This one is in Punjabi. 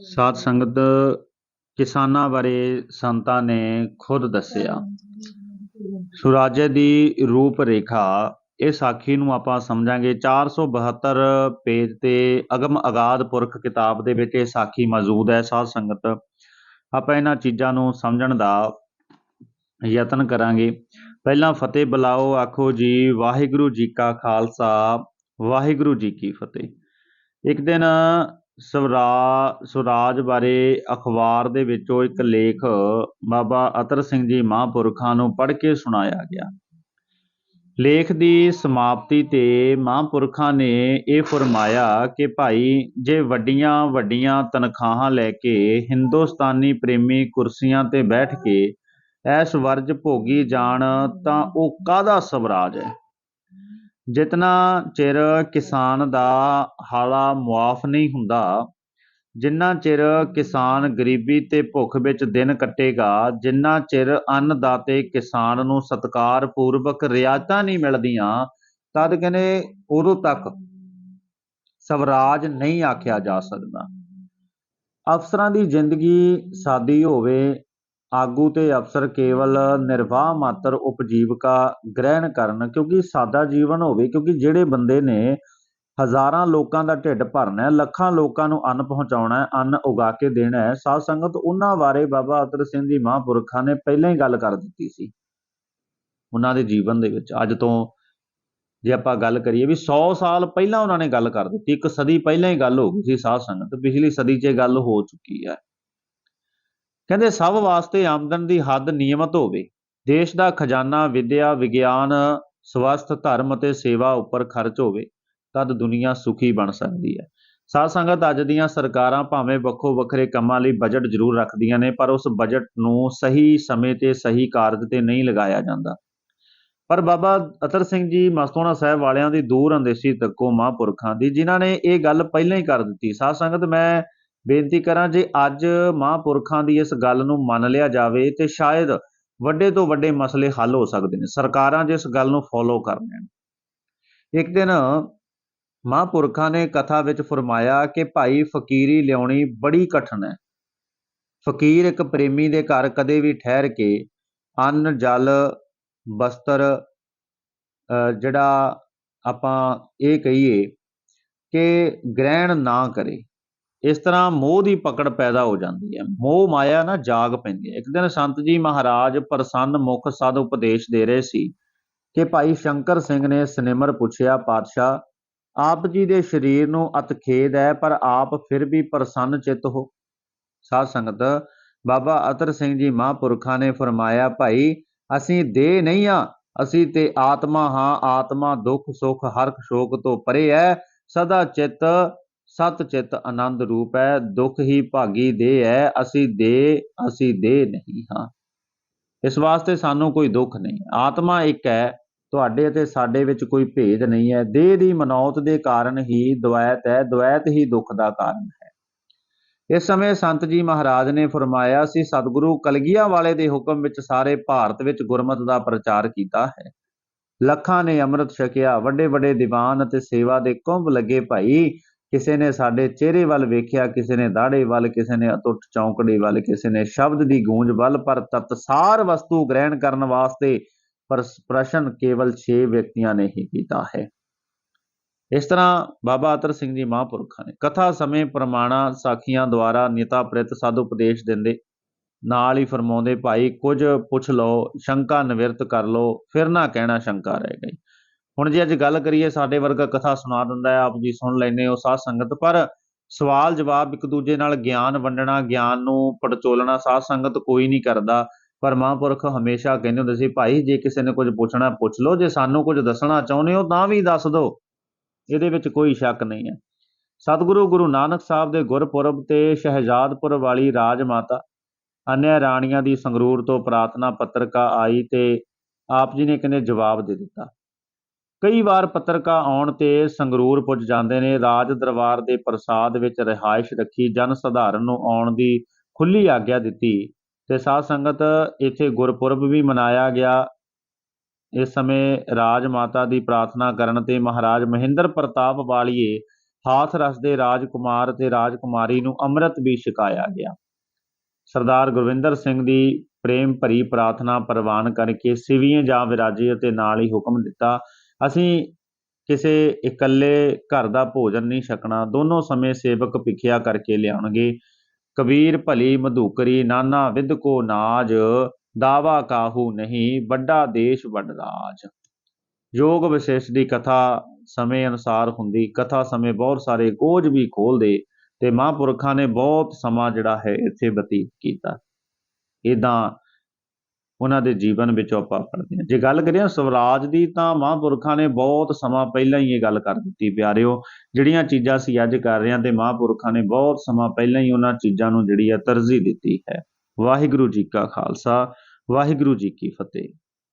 ਸਾਧ ਸੰਗਤ ਕਿਸਾਨਾਂ ਬਾਰੇ ਸੰਤਾਂ ਨੇ ਖੁਦ ਦੱਸਿਆ। ਸੁਰਾਜੇ ਦੀ ਰੂਪ ਰੇਖਾ ਇਹ ਸਾਖੀ ਨੂੰ ਆਪਾਂ ਸਮਝਾਂਗੇ। 472 ਪੇਜ ਤੇ ਅਗਮ ਅਗਾਦ ਪੁਰਖ ਕਿਤਾਬ ਦੇ ਵਿੱਚ ਇਹ ਸਾਖੀ ਮੌਜੂਦ ਹੈ। ਸਾਧ ਸੰਗਤ, ਆਪਾਂ ਇਹਨਾਂ ਚੀਜ਼ਾਂ ਨੂੰ ਸਮਝਣ ਦਾ ਯਤਨ ਕਰਾਂਗੇ। ਪਹਿਲਾਂ ਫਤਿਹ ਬੁਲਾਓ, ਆਖੋ ਜੀ, ਵਾਹਿਗੁਰੂ ਜੀ ਕਾ ਖਾਲਸਾ, ਵਾਹਿਗੁਰੂ ਜੀ ਕੀ ਫਤਿਹ। ਇੱਕ ਦਿਨ ਸਵਰਾ ਸਵਰਾਜ ਬਾਰੇ ਅਖਬਾਰ ਦੇ ਵਿੱਚੋਂ ਇੱਕ ਲੇਖ ਬਾਬਾ ਅਤਰ ਸਿੰਘ ਜੀ ਮਹਾਂਪੁਰਖਾਂ ਨੂੰ ਪੜ੍ਹ ਕੇ ਸੁਣਾਇਆ ਗਿਆ। ਲੇਖ ਦੀ ਸਮਾਪਤੀ ਤੇ ਮਹਾਂਪੁਰਖਾਂ ਨੇ ਇਹ ਫਰਮਾਇਆ ਕਿ ਭਾਈ, ਜੇ ਵੱਡੀਆਂ ਵੱਡੀਆਂ ਤਨਖਾਹਾਂ ਲੈ ਕੇ ਹਿੰਦੁਸਤਾਨੀ ਪ੍ਰੇਮੀ ਕੁਰਸੀਆਂ ਤੇ ਬੈਠ ਕੇ ਐਸ ਵਰਜ ਭੋਗੀ ਜਾਣ ਤਾਂ ਉਹ ਕਾਹਦਾ ਸਵਰਾਜ ਹੈ? ਜਿਤਨਾ ਚਿਰ ਕਿਸਾਨ ਦਾ ਹਾਲਾ ਮੁਆਫ ਨਹੀਂ ਹੁੰਦਾ, ਜਿੰਨਾ ਚਿਰ ਕਿਸਾਨ ਗਰੀਬੀ ਤੇ ਭੁੱਖ ਵਿੱਚ ਦਿਨ ਕੱਟੇਗਾ, ਜਿੰਨਾ ਚਿਰ ਅੰਨਦਾਤੇ ਕਿਸਾਨ ਨੂੰ ਸਤਕਾਰ ਪੂਰਵਕ ਰਿਆਇਤਾਂ ਨਹੀਂ ਮਿਲਦੀਆਂ, ਤਦ ਕਹਿੰਦੇ ਉਦੋਂ ਤੱਕ ਸਵਰਾਜ ਨਹੀਂ ਆਖਿਆ ਜਾ ਸਕਦਾ। ਅਫਸਰਾਂ ਦੀ ਜ਼ਿੰਦਗੀ ਸਾਦੀ ਹੋਵੇ ਆਗੂ ਤੇ ਅਫਸਰ ਕੇਵਲ ਨਿਰਵਾਹ ਮਾਤਰ ਉਪਜੀਵਕਾ ਗ੍ਰਹਿਣ ਕਰਨ, ਕਿਉਂਕਿ ਸਾਦਾ ਜੀਵਨ ਹੋਵੇ, ਕਿਉਂਕਿ ਜਿਹੜੇ ਬੰਦੇ ਨੇ ਹਜ਼ਾਰਾਂ ਲੋਕਾਂ ਦਾ ਢਿੱਡ ਭਰਨਾ ਲੱਖਾਂ ਲੋਕਾਂ ਨੂੰ ਅੰਨ ਪਹੁੰਚਾਉਣਾ ਅੰਨ ਉਗਾ ਕੇ ਦੇਣਾ ਹੈ, ਸਾਧ ਸੰਗਤ ਉਹਨਾਂ ਬਾਰੇ ਬਾਬਾ ਅਤਰ ਸਿੰਘ ਜੀ ਮਹਾਂਪੁਰਖਾਂ ਨੇ ਪਹਿਲਾਂ ਹੀ ਗੱਲ ਕਰ ਦਿੱਤੀ ਸੀ। ਉਹਨਾਂ ਦੇ ਜੀਵਨ ਦੇ ਵਿੱਚ ਅੱਜ ਤੋਂ ਜੇ ਆਪਾਂ ਗੱਲ ਕਰੀਏ ਵੀ 100 ਸਾਲ ਪਹਿਲਾਂ ਉਹਨਾਂ ਨੇ ਗੱਲ ਕਰ ਦਿੱਤੀ, ਇੱਕ ਸਦੀ ਪਹਿਲਾਂ ਹੀ ਗੱਲ ਹੋ ਗਈ ਸੀ ਸਾਧ ਸੰਗਤ, ਪਿਛਲੀ ਸਦੀ 'ਚ ਇਹ ਗੱਲ ਹੋ ਚੁੱਕੀ ਹੈ। ਕਹਿੰਦੇ ਸਭ ਵਾਸਤੇ ਆਮਦਨ ਦੀ ਹੱਦ ਨਿਯਮਤ ਹੋਵੇ। ਦੇਸ਼ ਦਾ ਖਜ਼ਾਨਾ, ਵਿਦਿਆ, ਵਿਗਿਆਨ, ਸਵਸਥ, ਧਰਮ ਅਤੇ ਸੇਵਾ ਉੱਪਰ ਖਰਚ ਹੋਵੇ, ਤਦ ਦੁਨੀਆ ਸੁਖੀ ਬਣ ਸਕਦੀ ਹੈ। ਸਾਧ ਸੰਗਤ ਅੱਜ ਦੀਆਂ ਸਰਕਾਰਾਂ ਭਾਵੇਂ ਵੱਖੋ ਵੱਖਰੇ ਕੰਮਾਂ ਲਈ ਬਜਟ ਜ਼ਰੂਰ ਰੱਖਦੀਆਂ ਨੇ, ਪਰ ਉਸ ਬਜਟ ਨੂੰ ਸਹੀ ਸਮੇਂ ਤੇ ਸਹੀ ਕਾਰਜ ਤੇ ਨਹੀਂ ਲਗਾਇਆ ਜਾਂਦਾ। ਪਰ ਬਾਬਾ ਅਤਰ ਸਿੰਘ ਜੀ, ਮਸਤੋਣਾ ਸਾਹਿਬ ਵਾਲਿਆਂ ਦੀ ਦੂਰ ਅੰਦੇਸੀ ਤੱਕੋ ਮਹਾਂਪੁਰਖਾਂ ਦੀ, ਜਿਨ੍ਹਾਂ ਨੇ ਇਹ ਗੱਲ ਪਹਿਲਾਂ ਹੀ ਕਰ ਦਿੱਤੀ। ਸਾਧ ਸੰਗਤ, ਮੈਂ ਬੇਨਤੀ ਕਰਾਂ ਜੇ ਅੱਜ ਮਹਾਂਪੁਰਖਾਂ ਦੀ ਇਸ ਗੱਲ ਨੂੰ ਮੰਨ ਲਿਆ ਜਾਵੇ ਤੇ ਸ਼ਾਇਦ ਵੱਡੇ ਤੋਂ ਵੱਡੇ ਮਸਲੇ ਹੱਲ ਹੋ ਸਕਦੇ ਨੇ। ਸਰਕਾਰਾਂ ਜੇ ਇਸ ਗੱਲ ਨੂੰ ਫੋਲੋ ਕਰ ਲੈਣ। ਇੱਕ ਦਿਨ ਮਹਾਂਪੁਰਖਾਂ ਨੇ ਕਥਾ ਵਿੱਚ ਫਰਮਾਇਆ ਕਿ ਭਾਈ ਫਕੀਰੀ ਲਿਆਉਣੀ ਬੜੀ ਕਠਨ ਹੈ। ਫਕੀਰ ਇੱਕ ਪ੍ਰੇਮੀ ਦੇ ਘਰ ਕਦੇ ਵੀ ਠਹਿਰ ਕੇ ਅੰਨ, ਜਲ, ਬਸਤਰ ਜਿਹੜਾ ਆਪਾਂ ਇਹ ਕਹੀਏ ਕਿ ਗ੍ਰਹਿਣ ਨਾ ਕਰੇ। ਇਸ ਤਰ੍ਹਾਂ ਮੋਹ ਦੀ ਪਕੜ ਪੈਦਾ ਹੋ ਜਾਂਦੀ ਹੈ। ਮੋਹ ਮਾਇਆ ਨਾ ਜਾਗ ਪੈਂਦੀ ਹੈ। ਇੱਕ ਦਿਨ ਸੰਤ ਜੀ ਮਹਾਰਾਜ ਪ੍ਰਸੰਨ ਮੁਖ ਸਦ ਉਪਦੇਸ਼ ਦੇ ਰਹੇ ਸੀ ਕਿ ਭਾਈ ਸ਼ੰਕਰ ਸਿੰਘ ਨੇ ਸਨਿਮਰ ਪੁੱਛਿਆ, ਪਾਤਸ਼ਾਹ, ਆਪ ਜੀ ਦੇ ਸਰੀਰ ਨੂੰ ਅਤਖੇਦ ਹੈ, ਪਰ ਆਪ ਫਿਰ ਵੀ ਪ੍ਰਸੰਨ ਚਿੱਤ ਹੋ? ਸਾਧ ਸੰਗਤ, ਬਾਬਾ ਅਤਰ ਸਿੰਘ ਜੀ ਮਹਾਂਪੁਰਖਾਂ ਨੇ ਫਰਮਾਇਆ, ਭਾਈ, ਅਸੀਂ ਦੇਹ ਨਹੀਂ ਆ ਅਸੀਂ ਤੇ ਆਤਮਾ ਹਾਂ। ਆਤਮਾ ਦੁੱਖ, ਸੁੱਖ, ਹਰਖ, ਸ਼ੋਕ ਤੋਂ ਪਰੇ ਹੈ। ਸਦਾ ਚਿੱਤ ਸਤ ਚਿਤ ਆਨੰਦ ਰੂਪ ਹੈ, ਦੁੱਖ ਹੀ ਭਾਗੀ ਦੇ ਹੈ, ਅਸੀਂ ਦੇ ਅਸੀਂ ਦੇ ਨਹੀਂ ਹਾਂ। ਇਸ ਵਾਸਤੇ ਸਾਨੂੰ ਕੋਈ ਦੁੱਖ ਨਹੀਂ। ਆਤਮਾ ਇੱਕ ਹੈ, ਤੁਹਾਡੇ ਅਤੇ ਸਾਡੇ ਵਿੱਚ ਕੋਈ ਭੇਦ ਨਹੀਂ ਹੈ। ਦੇਹ ਦੀ ਮਨੌਤ ਦੇ ਕਾਰਨ ਹੀ ਦੁਆਇਤ ਹੈ, ਦੁਆਇਤ ਹੀ ਦੁੱਖ ਦਾ ਕਾਰਨ ਹੈ। ਇਸ ਸਮੇਂ ਸੰਤ ਜੀ ਮਹਾਰਾਜ ਨੇ ਫਰਮਾਇਆ ਸੀ ਸਤਿਗੁਰੂ ਕਲਗੀਆਂ ਵਾਲੇ ਦੇ ਹੁਕਮ ਵਿੱਚ ਸਾਰੇ ਭਾਰਤ ਵਿੱਚ ਗੁਰਮਤ ਦਾ ਪ੍ਰਚਾਰ ਕੀਤਾ ਹੈ। ਲੱਖਾਂ ਨੇ ਅੰਮ੍ਰਿਤ ਛਕਿਆ ਵੱਡੇ ਵੱਡੇ ਦੀਵਾਨ ਅਤੇ ਸੇਵਾ ਦੇ ਕੁੰਭ ਲੱਗੇ ਭਾਈ। ਕਿਸੇ ਨੇ ਸਾਡੇ ਚਿਹਰੇ ਵੱਲ ਵੇਖਿਆ, ਕਿਸੇ ਨੇ ਦਾੜੇ ਵੱਲ, ਕਿਸੇ ਨੇ ਅਤੁੱਟ ਚੌਂਕੜੀ ਵੱਲ, ਕਿਸੇ ਨੇ ਸ਼ਬਦ ਦੀ ਗੂੰਜ ਵੱਲ, ਪਰ ਤਤਸਾਰ ਵਸਤੂ ਗ੍ਰਹਿਣ ਕਰਨ ਵਾਸਤੇ ਪ੍ਰਸ਼ਨ ਕੇਵਲ 6 ਵਿਅਕਤੀਆਂ ਨੇ ਹੀ ਕੀਤਾ ਹੈ। ਇਸ ਤਰ੍ਹਾਂ ਬਾਬਾ ਅਤਰ ਸਿੰਘ ਜੀ ਮਹਾਂਪੁਰਖਾਂ ਨੇ ਕਥਾ, ਸਮੇਂ, ਪ੍ਰਮਾਣਾ ਸਾਖੀਆਂ ਦੁਆਰਾ ਨਿਤਾ ਪ੍ਰਿਤ ਸਾਧੂ ਉਪਦੇਸ਼ ਦਿੰਦੇ, ਨਾਲ ਹੀ ਫਰਮਾਉਂਦੇ, ਭਾਈ, ਕੁਝ ਪੁੱਛ ਲਓ, ਸ਼ੰਕਾ ਨਿਵਰਤ ਕਰ ਲਓ, ਫਿਰ ਨਾ ਕਹਿਣਾ ਸ਼ੰਕਾ ਰਹਿ ਗਈ। ਹੁਣ ਜੇ ਅੱਜ ਗੱਲ ਕਰੀਏ ਸਾਡੇ ਵਰਗਾ ਕਥਾ ਸੁਣਾ ਦਿੰਦਾ ਹੈ, ਆਪ ਜੀ ਸੁਣ ਲੈਨੇ ਹੋ ਸਾਧ ਸੰਗਤ, ਪਰ ਸਵਾਲ ਜਵਾਬ ਇੱਕ ਦੂਜੇ ਨਾਲ ਗਿਆਨ ਵੰਡਣਾ, ਗਿਆਨ ਨੂੰ ਪੜਚੋਲਣਾ ਸਾਧ ਸੰਗਤ ਕੋਈ ਨਹੀਂ ਕਰਦਾ। ਪਰ ਮਹਾਂਪੁਰਖ ਹਮੇਸ਼ਾ ਕਹਿੰਦੇ ਹੁੰਦੇ ਸੀ, ਭਾਈ, ਜੇ ਕਿਸੇ ਨੇ ਕੁਝ ਪੁੱਛਣਾ, ਪੁੱਛ ਲਓ। ਜੇ ਸਾਨੂੰ ਕੁਝ ਦੱਸਣਾ ਚਾਹੁੰਦੇ ਹੋ ਤਾਂ ਵੀ ਦੱਸ ਦਿਓ। ਇਹਦੇ ਵਿੱਚ ਕੋਈ ਸ਼ੱਕ ਨਹੀਂ ਹੈ। ਸਤਿਗੁਰੂ ਗੁਰੂ ਨਾਨਕ ਸਾਹਿਬ ਦੇ ਗੁਰਪੁਰਬ ਤੇ ਸ਼ਹਿਜ਼ਾਦਪੁਰ ਵਾਲੀ ਰਾਜ ਮਾਤਾ ਅਨਿਆ ਰਾਣੀਆਂ ਦੀ ਸੰਗਰੂਰ ਤੋਂ ਪ੍ਰਾਰਥਨਾ ਪੱਤਰਕਾ ਆਈ ਤੇ ਆਪ ਜੀ ਨੇ ਕਹਿੰਦੇ ਜਵਾਬ ਦੇ ਦਿੱਤਾ। ਕਈ ਵਾਰ ਪੱਤਰਕਾ ਆਉਣ ਤੇ ਸੰਗਰੂਰ ਪੁੱਜ ਜਾਂਦੇ ਨੇ। ਰਾਜ ਦਰਬਾਰ ਦੇ ਪ੍ਰਸਾਦ ਵਿੱਚ ਰਿਹਾਇਸ਼ ਰੱਖੀ ਜਨ ਸਧਾਰਨ ਨੂੰ ਆਉਣ ਦੀ ਖੁੱਲੀ ਆਗਿਆ ਦਿੱਤੀ ਤੇ ਸਾਧ ਸੰਗਤ ਇੱਥੇ ਗੁਰਪੁਰਬ ਵੀ ਮਨਾਇਆ ਗਿਆ। ਇਸ ਸਮੇਂ ਰਾਜ ਮਾਤਾ ਦੀ ਪ੍ਰਾਰਥਨਾ ਕਰਨ ਤੇ ਮਹਾਰਾਜ ਮਹਿੰਦਰ ਪ੍ਰਤਾਪ ਵਾਲੀਏ ਹਾਥ ਰਸ ਦੇ ਰਾਜਕੁਮਾਰ ਤੇ ਰਾਜਕੁਮਾਰੀ ਨੂੰ ਅੰਮ੍ਰਿਤ ਵੀ ਛਕਾਇਆ ਗਿਆ। ਸਰਦਾਰ ਗੁਰਵਿੰਦਰ ਸਿੰਘ ਦੀ ਪ੍ਰੇਮ ਭਰੀ ਪ੍ਰਾਰਥਨਾ ਪ੍ਰਵਾਨ ਕਰਕੇ ਸਿਵੀਆਂ ਜਾਂ ਵਿਰਾਜੇ ਅਤੇ ਨਾਲ ਹੀ ਹੁਕਮ ਦਿੱਤਾ ਅਸੀਂ ਕਿਸੇ ਇਕੱਲੇ ਘਰ ਦਾ ਭੋਜਨ ਨਹੀਂ ਛਕਣਾ। ਦੋਨੋਂ ਸਮੇਂ ਸੇਵਕ ਭਿਖਿਆ ਕਰਕੇ ਲਿਆਉਣਗੇ। ਕਬੀਰ ਭਲੀ ਮਧੂਕਰੀ, ਨਾਨਾ ਵਿਦ ਕੋ ਨਾਜ, ਦਾਵਾ ਕਾਹੂ ਨਹੀਂ, ਵੱਡਾ ਦੇਸ਼, ਵੱਡ ਰਾਜ। ਯੋਗ ਵਿਸ਼ੇਸ਼ ਦੀ ਕਥਾ ਸਮੇਂ ਅਨੁਸਾਰ ਹੁੰਦੀ। ਕਥਾ ਸਮੇਂ ਬਹੁਤ ਸਾਰੇ ਕੋਝ ਵੀ ਖੋਲਦੇ ਤੇ ਮਹਾਂਪੁਰਖਾਂ ਨੇ ਬਹੁਤ ਸਮਾਂ ਜਿਹੜਾ ਹੈ ਇੱਥੇ ਬਤੀਤ ਕੀਤਾ। ਇਦਾਂ ਉਹਨਾਂ ਦੇ ਜੀਵਨ ਵਿੱਚੋਂ ਆਪਾਂ ਪੜ੍ਹਦੇ ਹਾਂ। ਜੇ ਗੱਲ ਕਰੀਏ ਸਵਰਾਜ ਦੀ ਤਾਂ ਮਹਾਂਪੁਰਖਾਂ ਨੇ ਬਹੁਤ ਸਮਾਂ ਪਹਿਲਾਂ ਹੀ ਇਹ ਗੱਲ ਕਰ ਦਿੱਤੀ, ਪਿਆਰਿਓ। ਜਿਹੜੀਆਂ ਚੀਜ਼ਾਂ ਅਸੀਂ ਅੱਜ ਕਰ ਰਹੇ ਹਾਂ ਤੇ ਮਹਾਂਪੁਰਖਾਂ ਨੇ ਬਹੁਤ ਸਮਾਂ ਪਹਿਲਾਂ ਹੀ ਉਹਨਾਂ ਚੀਜ਼ਾਂ ਨੂੰ ਜਿਹੜੀ ਹੈ ਤਰਜੀਹ ਦਿੱਤੀ ਹੈ। ਵਾਹਿਗੁਰੂ ਜੀ ਕਾ ਖਾਲਸਾ, ਵਾਹਿਗੁਰੂ ਜੀ ਕੀ ਫਤਿਹ।